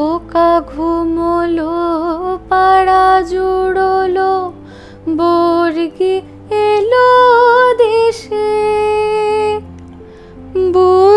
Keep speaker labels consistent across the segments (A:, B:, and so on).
A: খোকা ঘুমলো পাড়া জুড়লো বর্গি এলো দেশে। বুলবুলিতে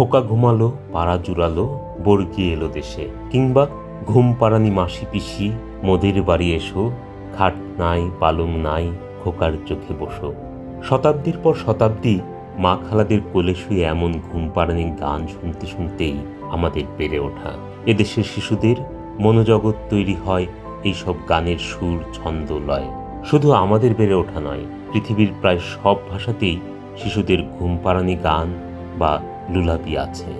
B: খোকা ঘুমালো, পাড়া জুড়ালো, বর্গি এলো দেশে। কিংবা ঘুম পাড়ানি মাসি পিসি, মোদের বাড়ি এসো, খাট নাই, পালং নাই, খোকার চোখে বসো। শতাব্দীর পর শতাব্দী মা খালাদের কোলে শুয়ে এমন ঘুম পাড়ানি গান শুনতে শুনতেই আমাদের বেড়ে ওঠা। এদেশের শিশুদের মনোজগৎ তৈরি হয় এইসব গানের সুর, ছন্দ, লয়। শুধু আমাদের বেড়ে ওঠা নয়, পৃথিবীর প্রায় সব ভাষাতেই শিশুদের ঘুম পাড়ানি গান বা লুলাবি আছে।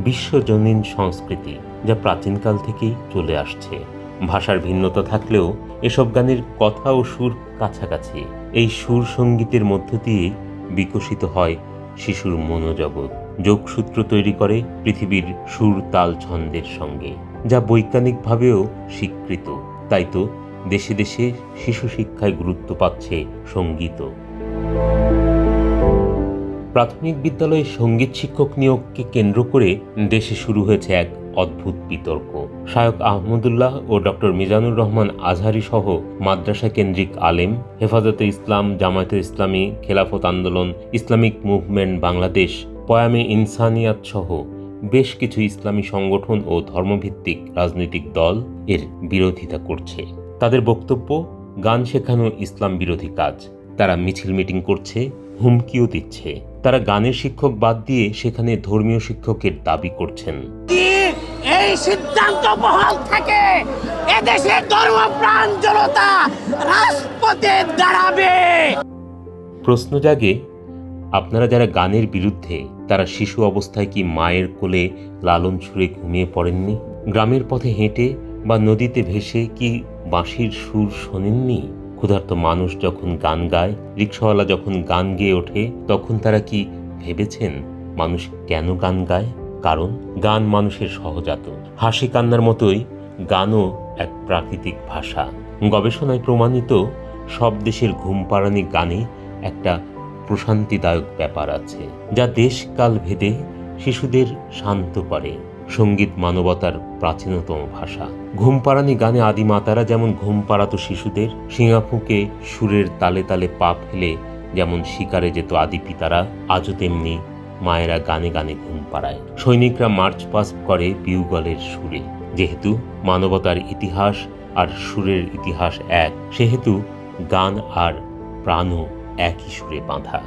B: বিশ্বজনীন সংস্কৃতি যা প্রাচীনকাল থেকেই চলে আসছে। ভাষার ভিন্নতা থাকলেও এসব গানের কথা ও সুর কাছাকাছি। এই সুর সঙ্গীতের মধ্য দিয়ে বিকশিত হয় শিশুর মনোজগৎ। যোগসূত্র তৈরি করে পৃথিবীর সুর তাল ছন্দের সঙ্গে, যা বৈজ্ঞানিকভাবেও স্বীকৃত। তাই তো দেশে দেশে শিশু শিক্ষায় গুরুত্ব পাচ্ছে সঙ্গীতও। প্রাথমিক বিদ্যালয়ে সংগীত শিক্ষক নিয়োগকে কেন্দ্র করে দেশে শুরু হয়েছে এক অদ্ভুত বিতর্ক। শায়ক আহমদুল্লাহ ও ডক্টর মিজানুর রহমান আজহারি সহ মাদ্রাসা কেন্দ্রিক আলেম, হেফাজতে ইসলাম, জামায়াতে ইসলামী, খেলাফত আন্দোলন, ইসলামিক মুভমেন্ট বাংলাদেশ, পয়ামে ইনসানিয়াত সহ বেশ কিছু ইসলামী সংগঠন ও ধর্মভিত্তিক রাজনৈতিক দল এর বিরোধিতা করছে। তাদের বক্তব্য, গান শেখানো ইসলাম বিরোধী কাজ। তারা মিছিল মিটিং করছে হুমকিও দিচ্ছে। তারা গানের শিক্ষক বাদ দিয়ে সেখানে ধর্মীয় শিক্ষকের দাবি করছেন।
C: এই সিদ্ধান্ত বহাল থাকে? এদেশের ধর্মপ্রাণ জনতা রাজপথে দাঁড়াবে।
B: প্রশ্ন জাগে আপনারা যারা গানের বিরুদ্ধে তারা শিশু অবস্থায় কি মায়ের কোলে লালন ছুঁড়ে ঘুমিয়ে পড়েননি? গ্রামের পথে হেঁটে বা নদীতে ভেসে কি বাঁশির সুর শোনেননি? ক্ষুধার্ত মানুষ যখন গান গায়, রিক্সাওয়ালা যখন গান গেয়ে ওঠে, তখন তারা কি ভেবেছেন মানুষ কেন গান গায়? কারণ গান মানুষের সহজাত হাসি কান্নার মতোই গানও এক প্রাকৃতিক ভাষা। গবেষণায় প্রমাণিত সব দেশের ঘুম পাড়ানি গানে একটা প্রশান্তিদায়ক ব্যাপার আছে, যা দেশকাল ভেদে শিশুদের শান্ত করে। সংগীত মানবতার প্রাচীনতম ভাষা। ঘুম পাড়ানি গানে আদিমাতারা যেমন ঘুম পাড়াতো শিশুদের সিঙ্গাফুঁকে সুরের তালে তালে পা ফেলে যেমন শিকারে যেত আদি পিতারা, আজও তেমনি মায়েরা গানে গানে ঘুম পাড়ায়। সৈনিকরা মার্চ পাস করে বিউগলের সুরে। যেহেতু মানবতার ইতিহাস আর সুরের ইতিহাস এক, সেহেতু গান আর প্রাণও একই সুরে বাঁধা।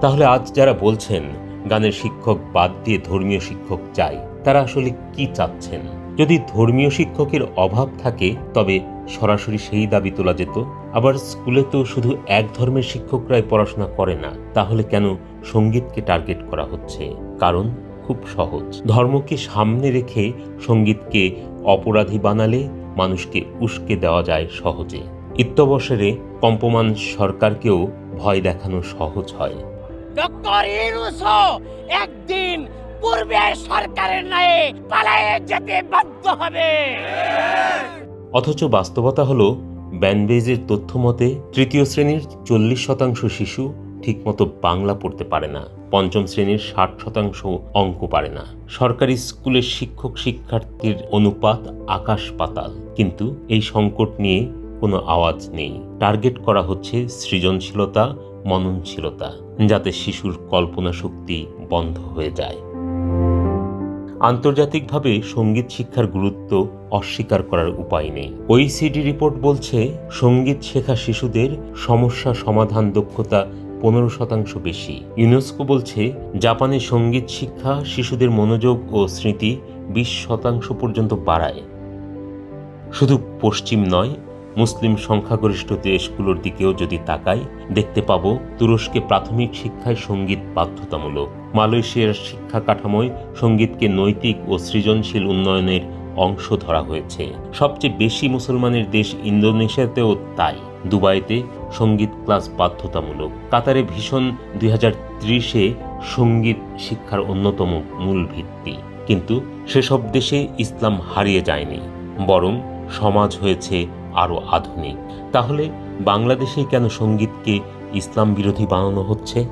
B: তাহলে আজ যারা বলছেন গানের শিক্ষক বাদ দিয়ে ধর্মীয় শিক্ষক চাই, তারা আসলে কি চাচ্ছেন? যদি ধর্মীয় শিক্ষকের অভাব থাকে, তবে সরাসরি সেই দাবি তোলা যেত। আবার স্কুলে তো শুধু এক ধর্মের শিক্ষকরাই পড়াশোনা করে না, তাহলে কেন সঙ্গীতকে টার্গেট করা হচ্ছে? কারণ খুব সহজ। ধর্মকে সামনে রেখে সঙ্গীতকে অপরাধী বানালে মানুষকে উস্কে দেওয়া যায় সহজে। ইত্যবসরে কম্পমান সরকারকেও ভয় দেখানো সহজ হয়।
C: ডক্টর ইউনুসও একদিন পূর্বে সরকারের ন্যায় পালায়ে যেতে বাধ্য হবে।
B: অথচ বাস্তবতা হলো, ব্যানবেজের তথ্য মতে তৃতীয় শ্রেণির চল্লিশ শতাংশ শিশু ঠিকমতো বাংলা পড়তে পারে না। পঞ্চম শ্রেণির ষাট শতাংশ অঙ্ক পারে না। সরকারি স্কুলের শিক্ষক শিক্ষার্থীর অনুপাত আকাশ পাতাল। কিন্তু এই সংকট নিয়ে কোনো আওয়াজ নেই। টার্গেট করা হচ্ছে সৃজনশীলতা মননশীলতা, যাতে শিশুর কল্পনা শক্তি বন্ধ হয়ে যায়। আন্তর্জাতিকভাবে সংগীত শিক্ষার গুরুত্ব অস্বীকার করার উপায় নেই। ওইসিডি রিপোর্ট বলছে, সংগীত শেখা শিশুদের সমস্যা সমাধান দক্ষতা পনেরো শতাংশ বেশি। ইউনেস্কো বলছে, জাপানে সংগীত শিক্ষা শিশুদের মনোযোগ ও স্মৃতি বিশ শতাংশ পর্যন্ত বাড়ায়। শুধু পশ্চিম নয় মুসলিম সংখ্যাগরিষ্ঠ দেশগুলোর দিকেও যদি তাকাই, দেখতে পাবো তুরস্কে প্রাথমিক শিক্ষায় সংগীত বাধ্যতামূলক। মালয়েশিয়ার শিক্ষা কাঠামোয় সঙ্গীতকে নৈতিক ও সৃজনশীল উন্নয়নের অংশ ধরা হয়েছে। সবচেয়ে বেশি মুসলমানের দেশ ইন্দোনেশিয়াতেও তাই। দুবাইতে সংগীত ক্লাস বাধ্যতামূলক। কাতারে ভীষণ দুই হাজার ত্রিশে সংগীত শিক্ষার অন্যতম মূল ভিত্তি। কিন্তু সেসব দেশে ইসলাম হারিয়ে যায়নি, বরং সমাজ হয়েছে আরও আধুনিক। তাহলে বাংলাদেশে কেন সঙ্গীতকে ইসলাম বিরোধী বানানো হচ্ছে?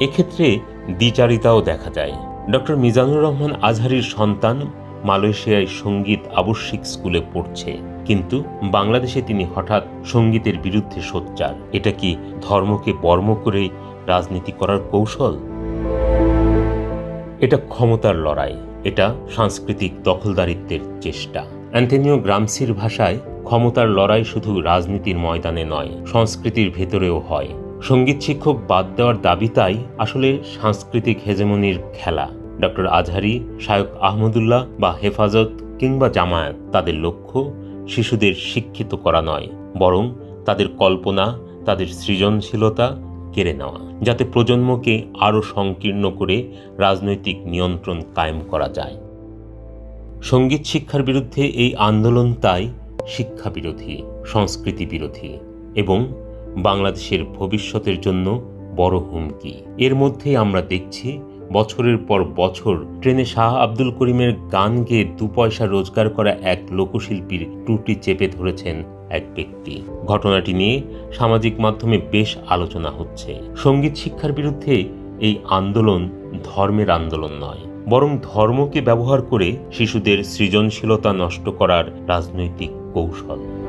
B: এক্ষেত্রে দ্বিচারিতাও দেখা যায়। ডক্টর মিজানুর রহমান আজহারির সন্তান মালয়েশিয়ায় সংগীত আবশ্যিক স্কুলে পড়ছে। কিন্তু বাংলাদেশে তিনি হঠাৎ সঙ্গীতের বিরুদ্ধে সোচ্চার। এটা কি ধর্মকে বর্ম করে রাজনীতি করার কৌশল? এটা ক্ষমতার লড়াই। এটা সাংস্কৃতিক দখলদারিত্বের চেষ্টা। অ্যান্টনিও গ্রামসির ভাষায় ক্ষমতার লড়াই শুধু রাজনীতির ময়দানে নয়, সংস্কৃতির ভেতরেও হয়। সংগীত শিক্ষক বাদ দেওয়ার দাবি তাই আসলে সাংস্কৃতিক হেজেমনির খেলা। ডক্টর আজহারি শায়ক আহমদুল্লাহ বা হেফাজত কিংবা জামায়াত তাদের লক্ষ্য শিশুদের শিক্ষিত করা নয়, বরং তাদের কল্পনা, তাদের সৃজনশীলতা কেড়ে নেওয়া, যাতে প্রজন্মকে আরও সংকীর্ণ করে রাজনৈতিক নিয়ন্ত্রণ কায়েম করা যায়। সংগীত শিক্ষার বিরুদ্ধে এই আন্দোলন তাই শিক্ষা বিরোধী সংস্কৃতি বিরোধী এবং বাংলাদেশের ভবিষ্যতের জন্য বড় হুমকি। এর মধ্যেই আমরা দেখছি, বছরের পর বছর ট্রেনে শাহ আব্দুল করিমের গান গেয়ে দু পয়সা রোজগার করা এক লোকশিল্পীর টুটি চেপে ধরেছেন এক ব্যক্তি। ঘটনাটি নিয়ে সামাজিক মাধ্যমে বেশ আলোচনা হচ্ছে। সংগীত শিক্ষার বিরুদ্ধে এই আন্দোলন ধর্মের আন্দোলন নয়, বরং ধর্মকে ব্যবহার করে শিশুদের সৃজনশীলতা নষ্ট করার রাজনৈতিক কৌশল